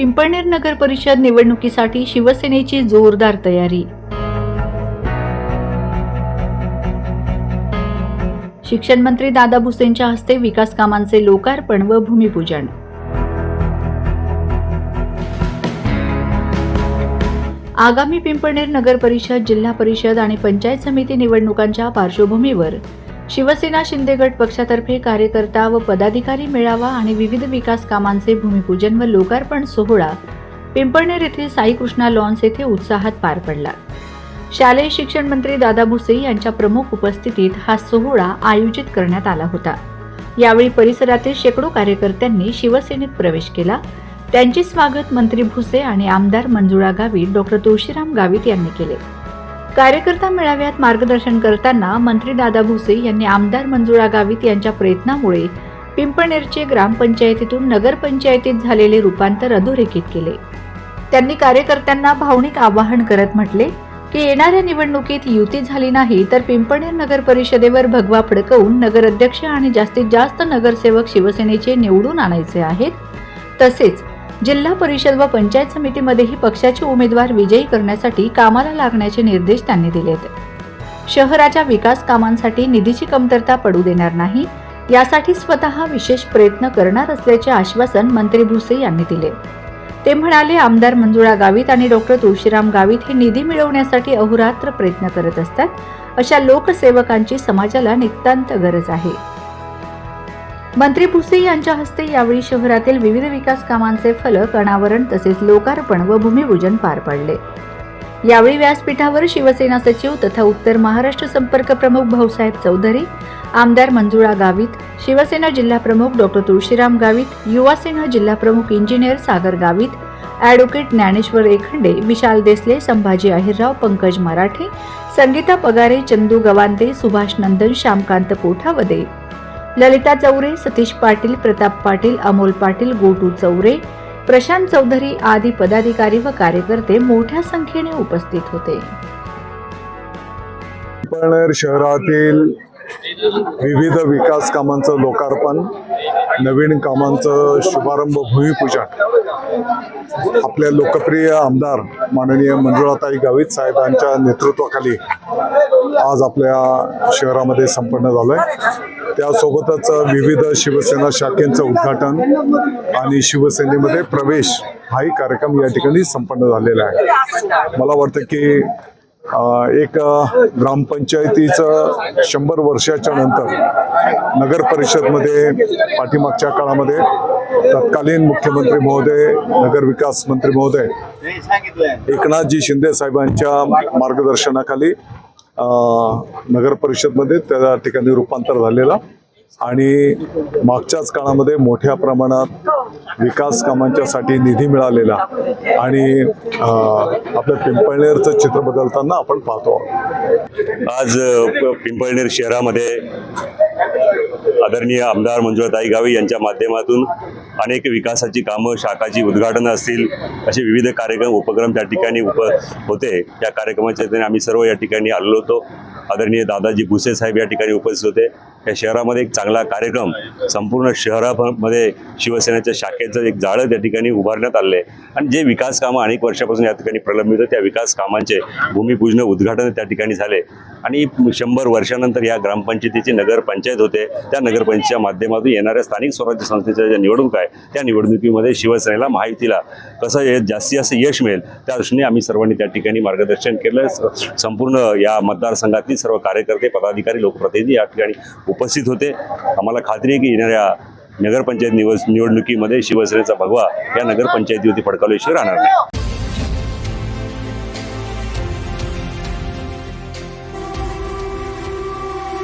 पिंपळनेर नगर परिषद निवडणुकीसाठी शिवसेनेची जोरदार तयारी. शिक्षण मंत्री दादा भुसेंच्या हस्ते विकास कामांचे लोकार्पण व भूमिपूजन. आगामी पिंपळनेर नगर परिषद जिल्हा परिषद आणि पंचायत समिती निवडणुकांच्या पार्श्वभूमीवर शिवसेना शिंदेगड पक्षातर्फे कार्यकर्ता व पदाधिकारी मेळावा आणि विविध विकास कामांचे भूमिपूजन व लोकार्पण सोहळा पिंपळनेर येथील साई कृष्णा लॉन्स येथे उत्साहात पार पडला. शालेय शिक्षण मंत्री दादा भुसे यांच्या प्रमुख उपस्थितीत हा सोहळा आयोजित करण्यात आला होता. यावेळी परिसरातील शेकडो कार्यकर्त्यांनी शिवसेनेत प्रवेश केला. त्यांचे स्वागत मंत्री भुसे आणि आमदार मंजुळा गावित डॉक्टर तुळशीराम गावित यांनी केले. कार्यकर्ता मेळाव्यात मार्गदर्शन करताना मंत्री दादा भुसे यांनी आमदार मंजुळा गावित यांच्या प्रयत्नामुळे पिंपळनेरचे ग्रामपंचायतीतून नगरपंचायतीत झालेले रूपांतर अधोरेखित केले. त्यांनी कार्यकर्त्यांना भावनिक आवाहन करत म्हटले की येणाऱ्या निवडणुकीत युती झाली नाही तर पिंपळनेर नगर परिषदेवर भगवा फडकवून नगराध्यक्ष आणि जास्तीत जास्त नगरसेवक शिवसेनेचे निवडून आणायचे आहेत. तसेच जिल्हा परिषद व पंचायत समितीमध्येही पक्षाचे उमेदवार विजयी करण्यासाठी कामाला लागण्याचे निर्देश त्यांनी दिलेत. शहराच्या विकास कामांसाठी निधीची कमतरता पडू देणार नाही यासाठी स्वतः विशेष प्रयत्न करणार असल्याचे आश्वासन मंत्री भुसे यांनी दिले. ते म्हणाले आमदार मंजुळा गावित आणि डॉक्टर तुळशीराम गावित हे निधी मिळवण्यासाठी अहोरात्र प्रयत्न करत असतात अशा लोकसेवकांची समाजाला नितांत गरज आहे. मंत्री भुसे यांच्या हस्ते यावेळी शहरातील विविध विकास कामांचे फलक अनावरण तसेच लोकार्पण व भूमिपूजन पार पडले. यावेळी व्यासपीठावर शिवसेना सचिव तथा उत्तर महाराष्ट्र संपर्क प्रमुख भाऊसाहेब चौधरी आमदार मंजुळा गावित शिवसेना जिल्हा प्रमुख डॉक्टर तुळशीराम गावित युवासेना जिल्हा प्रमुख इंजिनियर सागर गावित ॲडव्होकेट ज्ञानेश्वर एखंडे विशाल देसले संभाजी अहिरराव पंकज मराठे संगीता पगारे चंदू गवांदे सुभाष नंदन श्यामकांत कोठावदे ललिता चौरे सतीश पाटील प्रताप पाटील अमोल पाटील गोटू चौरे प्रशांत चौधरी आदी पदाधिकारी व कार्यकर्ते मोठ्या संख्येने उपस्थित होते. शहरातील विविध विकास कामांचं लोकार्पण नवीन कामांचं शुभारंभ भूमिपूजन आपल्या लोकप्रिय आमदार माननीय मंजुळाताई गावित साहेबांच्या नेतृत्वाखाली आज आपल्या शहरामध्ये संपन्न झालंय. त्यासोबतच विविध शिवसेना शाखेंचं उद्घाटन आणि शिवसेनेमध्ये प्रवेश हाही कार्यक्रम या ठिकाणी संपन्न झालेला आहे. मला वाटतं की एक ग्रामपंचायतीचं शंभर वर्षाच्या नंतर नगर परिषदमध्ये पाठीमागच्या काळामध्ये तत्कालीन मुख्यमंत्री महोदय नगर विकास मंत्री महोदय एकनाथजी शिंदे साहेबांच्या मार्गदर्शनाखाली नगर परिषदमध्ये त्या ठिकाणी रूपांतर झालेला. आणि मागच्याच काळामध्ये मोठ्या प्रमाणात विकास कामांच्यासाठी निधी मिळालेला. आणि आपल्या पिंपळनेरचं चित्र बदलताना आपण पाहतो. आज पिंपळनेर शहरामध्ये आदरणीय आमदार मंजुळाताई गावी यांच्या माध्यमातून अनेक विकासाची कामं शाखाची उद्घाटनं असतील असे विविध कार्यक्रम उपक्रम त्या ठिकाणी उप होते. त्या कार्यक्रमाच्या आम्ही सर्व या ठिकाणी आलेलो होतो. आदरणीय दादाजी भुसे साहेब या ठिकाणी उपस्थित होते. या शहरामध्ये एक चांगला कार्यक्रम संपूर्ण शहरामध्ये शिवसेनेच्या शाखेचं एक जाळं त्या ठिकाणी उभारण्यात आलं आहे. आणि जे विकास कामं अनेक वर्षापासून या ठिकाणी प्रलंबित होते त्या विकास कामांचे भूमिपूजन उद्घाटन त्या ठिकाणी झाले. आणि शंभर वर्षानंतर या ग्रामपंचायतीची नगरपंचायत होते. त्या नगरपंचायतीच्या माध्यमातून येणाऱ्या स्थानिक स्वराज्य संस्थेच्या ज्या निवडणूक आहे त्या निवडणुकीमध्ये शिवसेनेला महायुतीला कसं जास्तीत जास्त यश मिळेल त्या दृष्टीने आम्ही सर्वांनी त्या ठिकाणी मार्गदर्शन केलं. स- संपूर्ण या मतदारसंघातील सर्व कार्यकर्ते पदाधिकारी लोकप्रतिनिधी या ठिकाणी उपस्थित होते. आम्हाला खात्री आहे की येणाऱ्या नगरपंचायत निवड निवडणुकीमध्ये शिवसेनेचा भगवा या नगरपंचायतीवरती फडकावल्याशिवाय राहणार नाही.